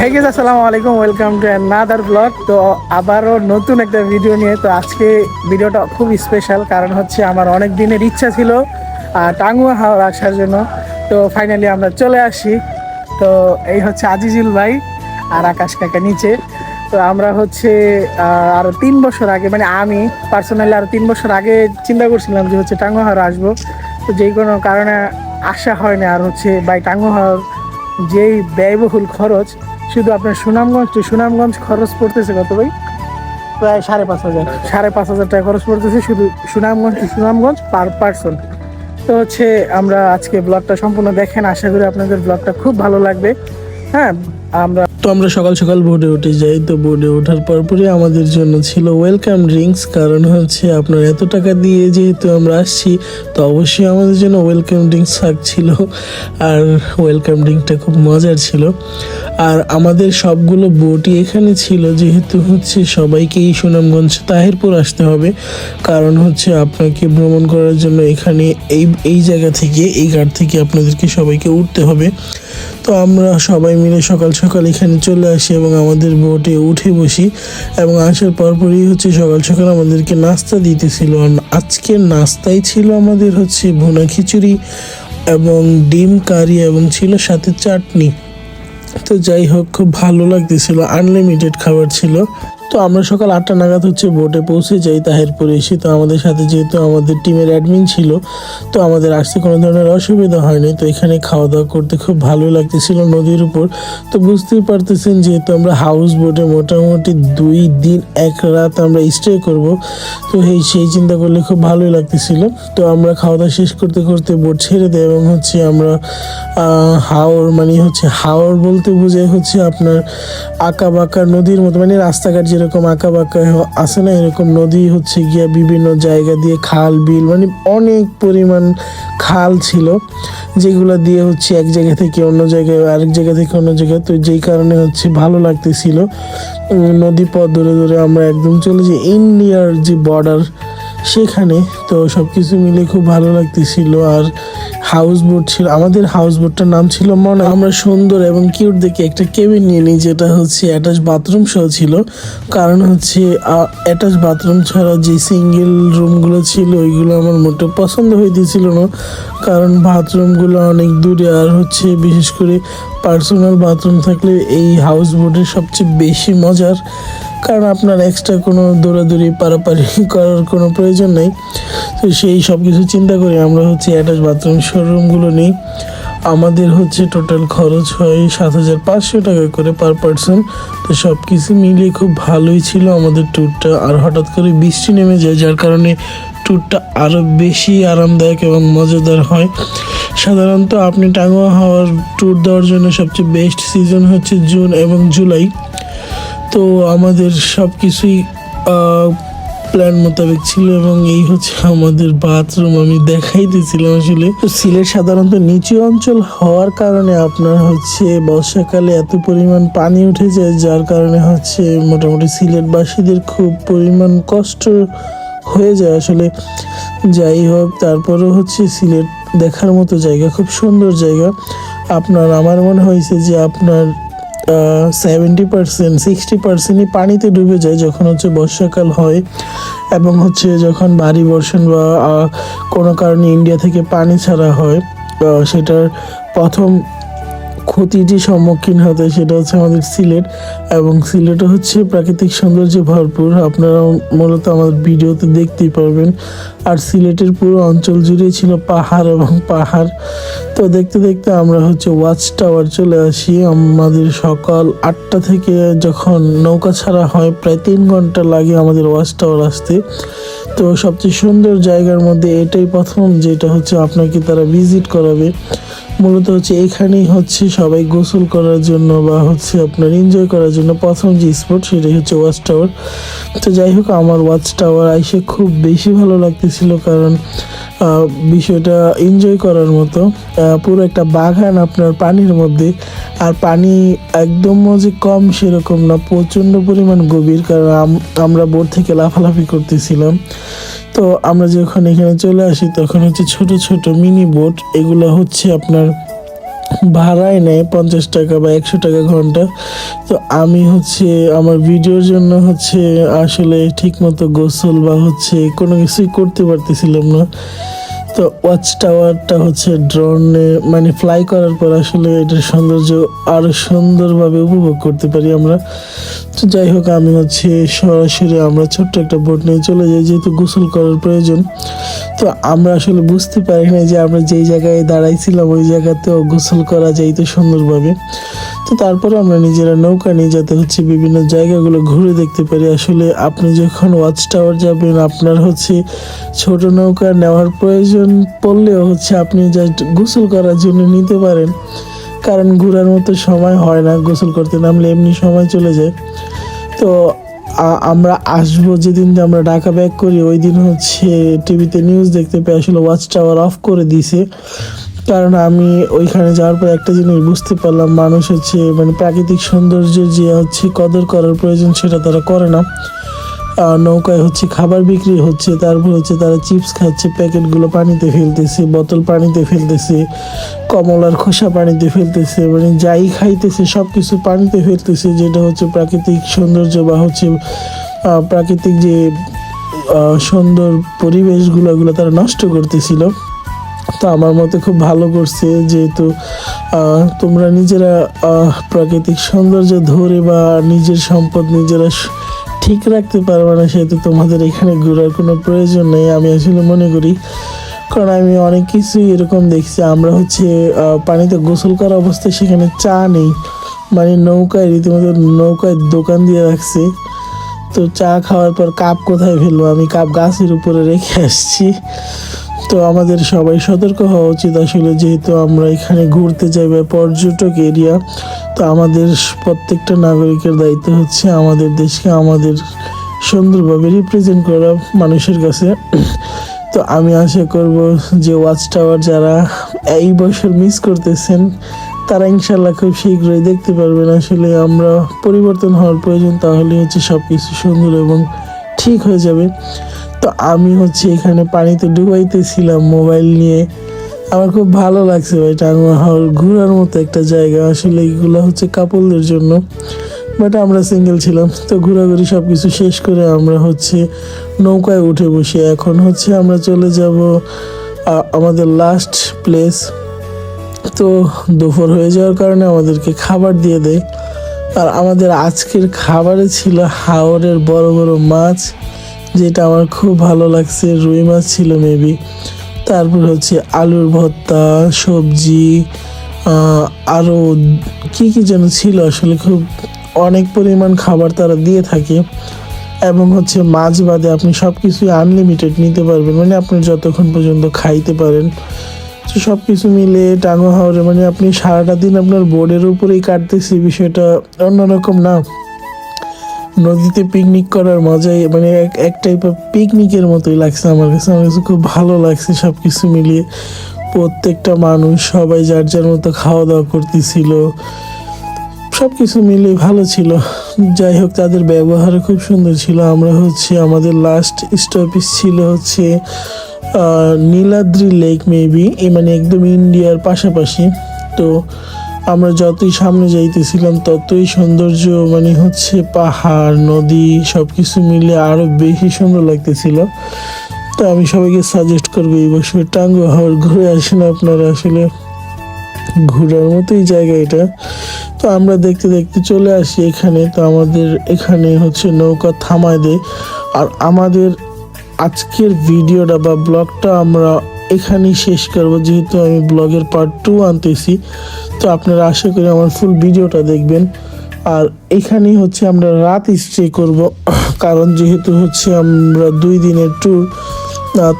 হ্যাঁ আসসালামু আলাইকুম ওয়েলকাম টু নাদার ব্লগ তো আবারও নতুন একটা ভিডিও নিয়ে। তো আজকে ভিডিওটা খুব স্পেশাল কারণ হচ্ছে আমার অনেক দিনের ইচ্ছা ছিল টাঙ্গুয়া হাওড় আসার জন্য। তো ফাইনালি আমরা চলে আসি। তো এই হচ্ছে আজিজুল ভাই আর আকাশ কাকা নিচে। তো আমরা হচ্ছে আহ, আরও তিন বছর আগে মানে আমি পার্সোনালি আরও তিন বছর আগে চিন্তা করছিলাম যে হচ্ছে টাঙ্গুয়া হাওড় আসব। তো যেই কোনো কারণে আসা হয়নি আর হচ্ছে বাই টাঙ্গুয়া হাওড় যেই ব্যয়বহুল খরচ শুধু আপনার সুনামগঞ্জ টু সুনামগঞ্জ খরচ পড়তেছে কত ভাই? প্রায় সাড়ে পাঁচ হাজার। সাড়ে পাঁচ হাজার টাকা খরচ পড়তেছে শুধু Sunamganj to Sunamganj per person. তো হচ্ছে আমরা আজকে ব্লগটা সম্পূর্ণ দেখেন আশা করি আপনাদের ব্লগটা খুব ভালো লাগবে। হ্যাঁ আমরা আমরা সকাল সকাল বোর্ডে উঠে যাই। তো বোর্ডে ওঠার পরপরই আমাদের জন্য ছিল ওয়েলকাম ড্রিঙ্কস কারণ হচ্ছে আপনার এত টাকা দিয়ে যেহেতু আমরা আসছি, তো অবশ্যই আমাদের জন্য ওয়েলকাম ড্রিঙ্কস থাকছিল। আর ওয়েলকাম ড্রিঙ্কটা খুব মজার ছিল। আর আমাদের সবগুলো বোটই এখানে ছিল, যেহেতু হচ্ছে সবাইকেই সুনামগঞ্জ তাহিরপুর আসতে হবে। কারণ হচ্ছে আপনাকে ভ্রমণ করার জন্য এখানে এই এই জায়গা থেকে, এই ঘাট থেকে আপনাদেরকে সবাইকে উঠতে হবে। তো আমরা সবাই মিলে সকাল সকাল এখানে চলে আসি এবং আমাদের বোটে উঠে বসি এবং আসার পরপরই হচ্ছে সকাল সকাল আমাদেরকে নাস্তা দিতেছিল। আজকের নাস্তাই ছিল আমাদের হচ্ছে ভুনা খিচুড়ি এবং ডিম কারি এবং ছিল সাথে চাটনি। তো যাই হোক, খুব ভালো লাগতেছিল। আনলিমিটেড খাবার ছিল। তো আমরা সকাল আটটা নাগাদ হচ্ছে বোটে পৌঁছে যাই তাহিরপুরে এসে। তো আমাদের সাথে যেহেতু আমাদের টিমের অ্যাডমিন ছিল, তো আমাদের আসতে কোনো ধরনের অসুবিধা হয়নি। তো এখানে খাওয়া দাওয়া করতে খুব ভালো লাগতেছিল নদীর উপর। তো বুঝতেই পারতেছেন যেহেতু আমরা হাউস বোটে মোটামুটি দুই দিন এক রাত আমরা স্টে করব, তো এই সেই চিন্তা করলে খুব ভালোই লাগতেছিল। তো আমরা খাওয়া দাওয়া শেষ করতে করতে বোট ছেড়ে দেয় এবং হচ্ছে আমরা হাওর মানে হচ্ছে হাওর বলতে বোঝায় হচ্ছে আপনার আঁকা বাঁকা নদীর মতো মানে রাস্তাঘাট যেরকম আঁকা বাঁকা আছে না, এরকম নদী হচ্ছে গিয়া বিভিন্ন জায়গা দিয়ে খাল, বিল মানে অনেক পরিমাণ খাল ছিল, যেগুলো দিয়ে হচ্ছে এক জায়গা থেকে অন্য জায়গায়, আরেক জায়গা থেকে অন্য জায়গায়। তো যেই কারণে হচ্ছে ভালো লাগতেছিল। নদী পথ ধরে ধরে আমরা একদম চলে যাই। ইন্ডিয়ার যে বর্ডার সেখানে, তো সব কিছু মিলে খুব ভালো লাগতেছিল। আর হাউস বোট ছিল। আমাদের হাউস বোটটার নাম ছিল মনে। আমরা সুন্দর এবং কিউট দেখে একটা কেবিন নিয়ে নিই, যেটা হচ্ছে অ্যাটাচ বাথরুম সহ ছিল। কারণ হচ্ছে অ্যাটাচ বাথরুম ছাড়া যে সিঙ্গেল রুমগুলো ছিল, ওইগুলো আমার মোটে পছন্দ হইতেছিল না। কারণ বাথরুমগুলো অনেক দূরে, আর হচ্ছে বিশেষ করে পার্সোনাল বাথরুম থাকলে এই হাউস বোটের সবচেয়ে বেশি মজার। কারণ আপনার এক্সট্রা কোনো দৌড়াদৌড়ি, পারাপারি করার কোনো প্রয়োজন নেই। তো সেই সব কিছু চিন্তা করে আমরা হচ্ছে অ্যাটাচ বাথরুম শোরুমগুলো নিই। আমাদের হচ্ছে টোটাল খরচ হয় সাত হাজার পাঁচশো টাকা করে পার পার্সন তো সব কিছু মিলিয়ে খুব ভালোই ছিল আমাদের ট্যুরটা আর হঠাৎ করে বৃষ্টি নেমে যায়, যার কারণে ট্যুরটা আরও বেশি আরামদায়ক এবং মজাদার হয়। সাধারণত আপনি টাঙ্গুয়া হওয়ার ট্যুর দেওয়ার জন্য সবচেয়ে বেস্ট সিজন হচ্ছে জুন এবং জুলাই। তো আমাদের সব কিছুই প্ল্যান মোতাবেক ছিল এবং এই হচ্ছে আমাদের বাথরুম আমি দেখাইতেছিলাম আসলে। তো সিলেট সাধারণত নিচু অঞ্চল হওয়ার কারণে আপনার হচ্ছে বর্ষাকালে এত পরিমাণ পানি উঠে যায়, যার কারণে হচ্ছে মোটামুটি সিলেটবাসীদের খুব পরিমাণ কষ্ট হয়ে যায় আসলে। যাই হোক, তারপরেও হচ্ছে সিলেট দেখার মতো জায়গা, খুব সুন্দর জায়গা। আপনার, আমার মনে হয়েছে যে আপনার সেভেন্টি পার্সেন্ট সিক্সটি পার্সেন্টই পানিতে ডুবে যায় যখন হচ্ছে বর্ষাকাল হয় এবং হচ্ছে যখন ভারী বর্ষণ বা কোনো কারণে ইন্ডিয়া থেকে পানি ছাড়া হয় সেটার প্রথম ক্ষতিটি সম্মুখীন হতে সেটা হচ্ছে আমাদের সিলেট এবং সিলেটে হচ্ছে প্রাকৃতিক সৌন্দর্যে ভরপুর। আপনারা মূলত আমাদের ভিডিওতে দেখতেই পারবেন। আর সিলেটের পুরো অঞ্চল জুড়েই ছিল পাহাড় এবং পাহাড়। তো দেখতে দেখতে আমরা হচ্ছে ওয়াচ টাওয়ার চলে আসি। আমাদের সকাল আটটা থেকে যখন নৌকা ছাড়া হয়, প্রায় তিন ঘণ্টা লাগে আমাদের ওয়াচ টাওয়ার আসতে। তো সবচেয়ে সুন্দর জায়গার মধ্যে এটাই প্রথম, যেটা হচ্ছে আপনাকে তারা ভিজিট করাবে। মূলত হচ্ছে এখানেই হচ্ছে সবাই গোসল করার জন্য বা হচ্ছে আপনার এনজয় করার জন্য প্রথম যে স্পট সেটাই হচ্ছে ওয়াচ টাওয়ার তো যাই হোক, আমার ওয়াচ টাওয়ার আইসে খুব বেশি ভালো লাগতেছিল কারণ বিষয়টা এনজয় করার মতো পুরো একটা বাগান আপনার পানির মধ্যে। আর পানি একদম যে কম সেরকম না, প্রচণ্ড পরিমাণ গভীর কারণ আমরা বোট থেকে লাফালাফি করতেছিলাম। তো আমরা যখন এখানে চলে আসি, তখন হচ্ছে ছোট ছোট মিনি বোট এগুলো হচ্ছে আপনার ভাড়ায় নেয় পঞ্চাশ টাকা বা একশো টাকা ঘণ্টা। তো আমি হচ্ছে আমার ভিডিওর জন্য হচ্ছে আসলে ঠিকমতো গোসল বা হচ্ছে কোনো কিছুই করতে পারতেছিলাম না। তো ওয়াচ টাওয়ারটা হচ্ছে ড্রোনে মানে ফ্লাই করার পর আসলে এটার সৌন্দর্য আরও সুন্দরভাবে উপভোগ করতে পারি আমরা। তো যাই হোক, আমি হচ্ছে সরাসরি আমরা ছোট্ট একটা বোট নিয়ে চলে যাই, যেহেতু গোসল করার প্রয়োজন। তো আমরা আসলে বুঝতে পারি না যে আমরা যেই জায়গায় দাঁড়াইছিলাম, ওই জায়গাতেও গোসল করা যাইতো সুন্দরভাবে। তো তারপরে আমরা নিজেরা নৌকা নিয়ে যাতে হচ্ছে বিভিন্ন জায়গাগুলো ঘুরে দেখতে পারি। আসলে আপনি যখন ওয়াচ টাওয়ার যাবেন, আপনার হচ্ছে ছোট নৌকা নেওয়ার প্রয়োজন পড়লেও হচ্ছে আপনি জাস্ট গোসল করার জন্য নিতে পারেন। কারণ ঘোরার মতো সময় হয় না, গোসল করতে নামলে এমনি সময় চলে যায়। তো আমরা আসব যেদিন আমরা ঢাকা ব্যাক করি, ওই দিন হচ্ছে টিভিতে নিউজ দেখতে পেয়ে আসলে ওয়াচ টাওয়ার অফ করে দিছে কারণ আমি ওইখানে যাওয়ার পর একটা জিনিস বুঝতে পারলাম, মানুষ হচ্ছে মানে প্রাকৃতিক সৌন্দর্যের যে হচ্ছে কদর করার প্রয়োজন সেটা তারা করে না। নৌকায় হচ্ছে খাবার বিক্রি হচ্ছে, তারপর হচ্ছে তারা চিপস খাচ্ছে, প্যাকেটগুলো পানিতে ফেলতেছে, বোতল পানিতে ফেলতেছে, কমলার খোসা পানিতে ফেলতেছে মানে যাই খাইতেছে সব কিছু পানিতে ফেলতেছে, যেটা হচ্ছে প্রাকৃতিক সৌন্দর্য বা হচ্ছে প্রাকৃতিক যে সুন্দর পরিবেশগুলো, এগুলো তারা নষ্ট করতেছিল। তো আমার মতে খুব ভালো করছে যেহেতু তোমরা নিজেরা প্রাকৃতিক সৌন্দর্য ধরে বা নিজের সম্পদ নিজেরা ঠিক রাখতে পারবে না সেহেতু তোমাদের এখানে ঘোরার কোনো প্রয়োজন নেই, আমি আসলে মনে করি। কারণ আমি অনেক কিছুই এরকম দেখছি, আমরা হচ্ছে পানিতে গোসল করা অবস্থায় সেখানে চা নেই মানে নৌকায় রীতিমতো নৌকায় দোকান দিয়ে রাখছে। তো চা খাওয়ার পর কাপ কোথায় ফেলব? আমি কাপ গাছের উপরে রেখে আসছি। তো আমাদের সবাই সতর্ক হওয়া উচিত আসলে, যেহেতু আমরা এখানে ঘুরতে যাই বা পর্যটক এরিয়া, তো আমাদের প্রত্যেকটা নাগরিকের দায়িত্ব হচ্ছে আমাদের দেশকে, আমাদের সুন্দরভাবে রিপ্রেজেন্ট করা মানুষের কাছে। তো আমি আশা করব যে ওয়াচ টাওয়ার যারা এই বছর মিস করতেছেন, তারা ইনশাল্লাহ খুব শীঘ্রই দেখতে পারবেন। আসলে আমরা পরিবর্তন হওয়ার প্রয়োজন, তাহলে হচ্ছে সব কিছু সুন্দর এবং ঠিক হয়ে যাবে। তো আমি হচ্ছে এখানে পানিতে ডুবাইতেছিলাম মোবাইল নিয়ে। আমার খুব ভালো লাগছে ভাই টাঙ্গুয়া হাওর ঘোরার মতো একটা জায়গা। আসলে এইগুলো হচ্ছে কাপলদের জন্য। বাট আমরা সিঙ্গেল ছিলাম, তো ঘোরাঘুরি সব কিছু শেষ করে আমরা হচ্ছে নৌকায় উঠে বসে। এখন হচ্ছে আমরা চলে যাব আমাদের লাস্ট প্লেস তো দুপুর হয়ে যাওয়ার কারণে আমাদেরকে খাবার দিয়ে দেয়। আর আমাদের আজকের খাবারে ছিল হাওরের বড় বড় মাছ। যেটা আমার খুব ভালো লাগছে, রুই মাছ ছিল মেবি তারপর হচ্ছে আলুর ভর্তা, সবজি আরও কি কি যেন ছিল আসলে খুব অনেক পরিমাণ খাবার তারা দিয়ে থাকে। এবং হচ্ছে মাছ বাদে আপনি সব কিছুই আনলিমিটেড নিতে পারবেন মানে আপনি যতক্ষণ পর্যন্ত খাইতে পারেন। তো সব কিছু মিলে টাঙ্গো হাওড়ে মানে আপনি সারাটা দিন আপনার বোর্ডের উপরেই কাটতেছি, বিষয়টা অন্যরকম না। নদীতে পিকনিক করার মজাই মানে এক এক টাইপের পিকনিকের মতোই লাগছে আমার কাছে। আমার কাছে খুব ভালো লাগছে সব কিছু মিলিয়ে। প্রত্যেকটা মানুষ, সবাই যার যার মতো খাওয়া দাওয়া করতেছিল সব কিছু মিলিয়ে ভালো ছিল। যাই হোক, তাদের ব্যবহার খুব সুন্দর ছিল। আমরা হচ্ছে, আমাদের লাস্ট স্টপেজ ছিল হচ্ছে নীলাদ্রি লেক মেবি মানে একদম ইন্ডিয়ার পাশাপাশি। তো আমরা যতই সামনে যাইতেছিলাম, ততই সৌন্দর্য মানে হচ্ছে পাহাড়, নদী সব কিছু মিলে আরও বেশি সুন্দর লাগতেছিল। তো আমি সবাইকে সাজেস্ট করব এই বছর টাঙ্গু হাওড় ঘুরে আসেন আপনারা। আসলে ঘোরার মতোই জায়গা এটা। তো আমরা দেখতে দেখতে চলে আসি এখানে। তো আমাদের এখানে হচ্ছে নৌকা থামায় দেয়। আর আমাদের আজকের ভিডিওটা বা ব্লগটা আমরা এখানেই শেষ করব। যেহেতু আমি ব্লগের পার্ট টু আনতেছি, তো আপনারা আশা করি আমার ফুল ভিডিওটা দেখবেন। আর এখানেই হচ্ছে আমরা রাত স্টে করব। কারণ যেহেতু হচ্ছে আমরা দুই দিনের ট্যুর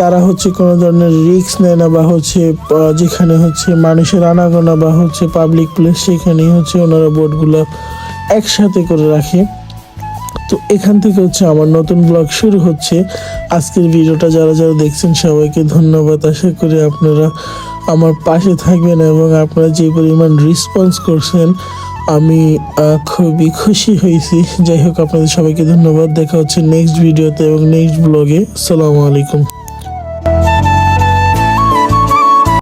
তারা হচ্ছে কোনো ধরনের রিস্ক নেয় না বা হচ্ছে যেখানে হচ্ছে মানুষের আনাগোনা বা হচ্ছে পাবলিক প্লেস সেখানেই হচ্ছে ওনারা বোটগুলো একসাথে করে রাখে। তো এখান থেকে হচ্ছে আমার নতুন ব্লগ শুরু হচ্ছে। আজকের ভিডিওটা যারা যারা দেখছেন, সবাইকে ধন্যবাদ। আশা করি আপনারা আমার পাশে থাকবেন এবং আপনারা যে পরিমাণ রেসপন্স করছেন, আমি খুবই খুশি হয়েছি। যাই হোক, আপনাদের সবাইকে ধন্যবাদ। দেখা হচ্ছে নেক্সট ভিডিওতে এবং নেক্সট ব্লগে সালামু আলাইকুম।